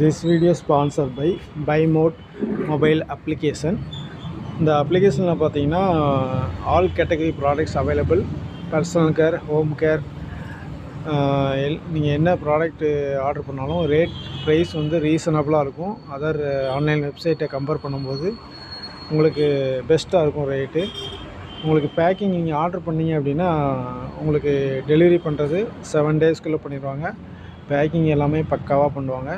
This video sponsor by by mode mobile application இந்த அப்ளிகேஷனில் பார்த்தீங்கன்னா all category products available personal care home care L நீங்கள் என்ன product order பண்ணாலும் rate price வந்து ரீசனபிளாக இருக்கும். அதர் ஆன்லைன் வெப்சைட்டை கம்பேர் பண்ணும்போது உங்களுக்கு பெஸ்ட்டாக இருக்கும் ரேட்டு உங்களுக்கு பேக்கிங் நீங்கள் ஆர்டர் பண்ணீங்க அப்படின்னா உங்களுக்கு டெலிவரி பண்ணுறது செவன் டேஸ்க்குள்ளே பண்ணிடுவாங்க. பேக்கிங் எல்லாமே பக்காவாக பண்ணுவாங்க.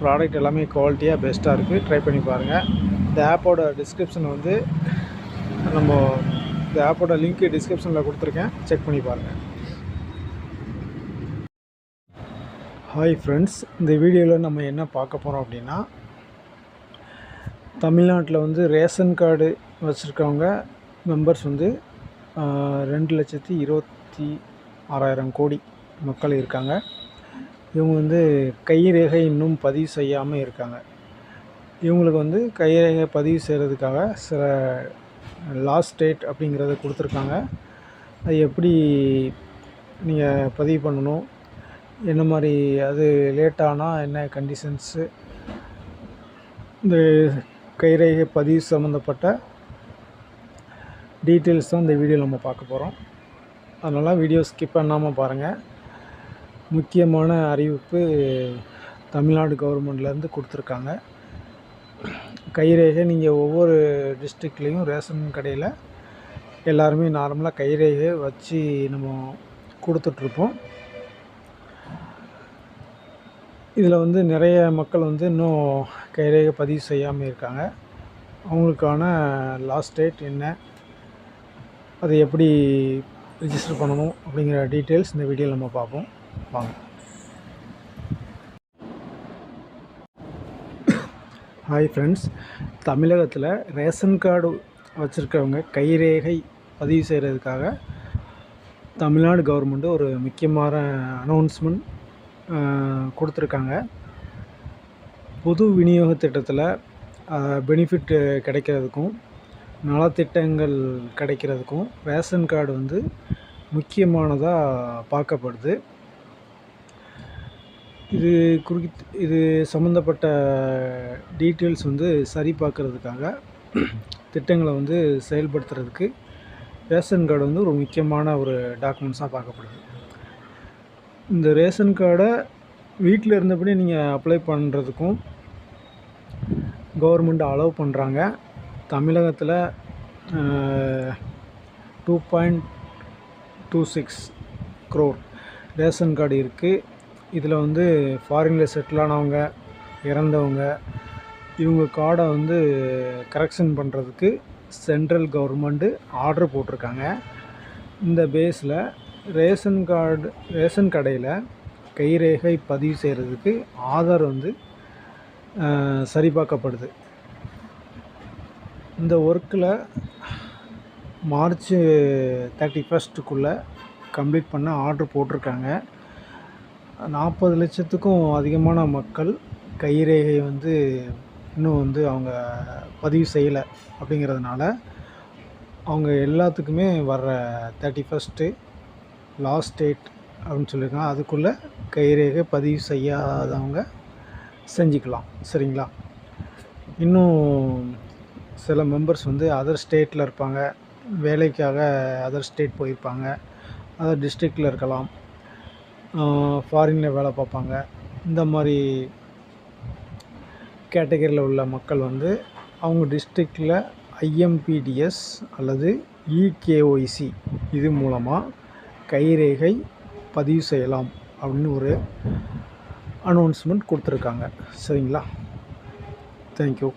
ப்ராடக்ட் எல்லாமே குவாலிட்டியாக பெஸ்ட்டாக இருக்குது ட்ரை பண்ணி பாருங்கள் இந்த ஆப்போட டிஸ்கிரிப்ஷன் வந்து நம்ம இந்த ஆப்போட லிங்க்கு டிஸ்கிரிப்ஷனில் கொடுத்துருக்கேன். செக் பண்ணி பாருங்கள் ஹாய் ஃப்ரெண்ட்ஸ் இந்த வீடியோவில் நம்ம என்ன பார்க்க போகிறோம் அப்படின்னா தமிழ்நாட்டில் வந்து ரேஷன் கார்டு வச்சுருக்கவங்க மெம்பர்ஸ் வந்து ரெண்டு லட்சத்தி இருபத்தி ஆறாயிரம் கோடி மக்கள் இருக்காங்க. இவங்க வந்து கைரேகை இன்னும் பதிவு செய்யாமல் இருக்காங்க. இவங்களுக்கு வந்து கைரேகை பதிவு செய்கிறதுக்காக சில லாஸ்ட் டேட் அப்படிங்கிறத கொடுத்துருக்காங்க. அது எப்படி நீங்கள் பதிவு பண்ணணும்? என்ன மாதிரி அது லேட் ஆனால் என்ன கண்டிஷன்ஸு இந்த கைரேகை பதிவு சம்மந்தப்பட்ட டீட்டெயில்ஸ் தான் இந்த வீடியோ நம்ம பார்க்க போகிறோம் அதனால் வீடியோ ஸ்கிப் பண்ணாமல் பாருங்கள் முக்கியமான அறிவிப்பு தமிழ்நாடு கவர்மெண்ட்லேருந்து கொடுத்துருக்காங்க. கைரேகை நீங்கள் ஒவ்வொரு டிஸ்ட்ரிக்ட்லேயும் ரேஷன் கடையில் எல்லாருமே நார்மலாக கைரேகை வச்சு நம்ம கொடுத்துட்ருப்போம். இதில் வந்து நிறைய மக்கள் வந்து இன்னும் கைரேகை பதிவு செய்யாமல் இருக்காங்க. அவங்களுக்கான லாஸ்ட் டேட் என்ன அதை எப்படி ரிஜிஸ்டர் பண்ணணும் அப்படிங்கிற டீட்டெயில்ஸ் இந்த வீடியோவில் நம்ம பார்ப்போம். வாங்க ஹாய் ஃப்ரெண்ட்ஸ் தமிழகத்தில் ரேஷன் கார்டு வச்சுருக்கவங்க கைரேகை பதிவு செய்கிறதுக்காக தமிழ்நாடு கவர்மெண்ட்டு ஒரு முக்கியமான அனௌன்ஸ்மெண்ட் கொடுத்துருக்காங்க. பொது விநியோக திட்டத்தில் பெனிஃபிட் கிடைக்கிறதுக்கும் நலத்திட்டங்கள் கிடைக்கிறதுக்கும் ரேஷன் கார்டு வந்து முக்கியமானதாக பார்க்கப்படுது. இது குறித்து இது சம்மந்தப்பட்ட டீட்டெயில்ஸ் வந்து சரி பார்க்கறதுக்காக திட்டங்களை வந்து செயல்படுத்துறதுக்கு ரேஷன் கார்டு வந்து ஒரு முக்கியமான ஒரு டாக்குமெண்ட்ஸாக பார்க்கப்படுது. இந்த ரேஷன் கார்டை வீட்டில் இருந்தபடி நீங்கள் அப்ளை பண்ணுறதுக்கும் கவர்மெண்ட் அலோவ் பண்ணுறாங்க. தமிழகத்தில் two point two six crore ration card இருக்குது. இதில் வந்து ஃபாரினில் செட்டில் ஆனவங்க இறந்தவங்க இவங்க கார்டை வந்து கரெக்ஷன் பண்ணுறதுக்கு சென்ட்ரல் கவர்மெண்ட்டு ஆர்டர் போட்டிருக்காங்க. இந்த பேஸில் ரேஷன் கார்டு ரேஷன் கடையில் கைரேகை பதிவு செய்கிறதுக்கு ஆதார் வந்து சரிபார்க்கப்படுது. இந்த ஒர்க்கில் மார்ச் தேர்ட்டி ஃபஸ்ட்டுக்குள்ளே கம்ப்ளீட் பண்ண ஆர்டர் போட்டிருக்காங்க. நாற்பது லட்சத்துக்கும் அதிகமான மக்கள் கைரேகை வந்து இன்னும் வந்து அவங்க பதிவு செய்யலை அப்படிங்கிறதுனால அவங்க எல்லாத்துக்குமே வர்ற தேர்ட்டி ஃபஸ்ட்டு லாஸ்ட் டேட் அப்படின்னு சொல்லியிருக்காங்க. அதுக்குள்ளே கைரேகை பதிவு செய்யாதவங்க செஞ்சுக்கலாம். சரிங்களா? இன்னும் சில மெம்பர்ஸ் வந்து அதர் ஸ்டேட்டில் இருப்பாங்க. வேலைக்காக அதர் ஸ்டேட் போயிருப்பாங்க. அதர் டிஸ்ட்ரிக்டில் இருக்கலாம். ஃபாரினில் வேலை பார்ப்பாங்க. இந்த மாதிரி கேட்டகரியில் உள்ள மக்கள் வந்து அவங்க டிஸ்ட்ரிக்டில் ஐஎம்பிடிஎஸ் அல்லது இகேஒய்சி இது மூலமாக கைரேகை பதிவு செய்யலாம் அப்படின்னு ஒரு அனௌன்ஸ்மெண்ட் கொடுத்துருக்காங்க. சரிங்களா? தேங்க்யூ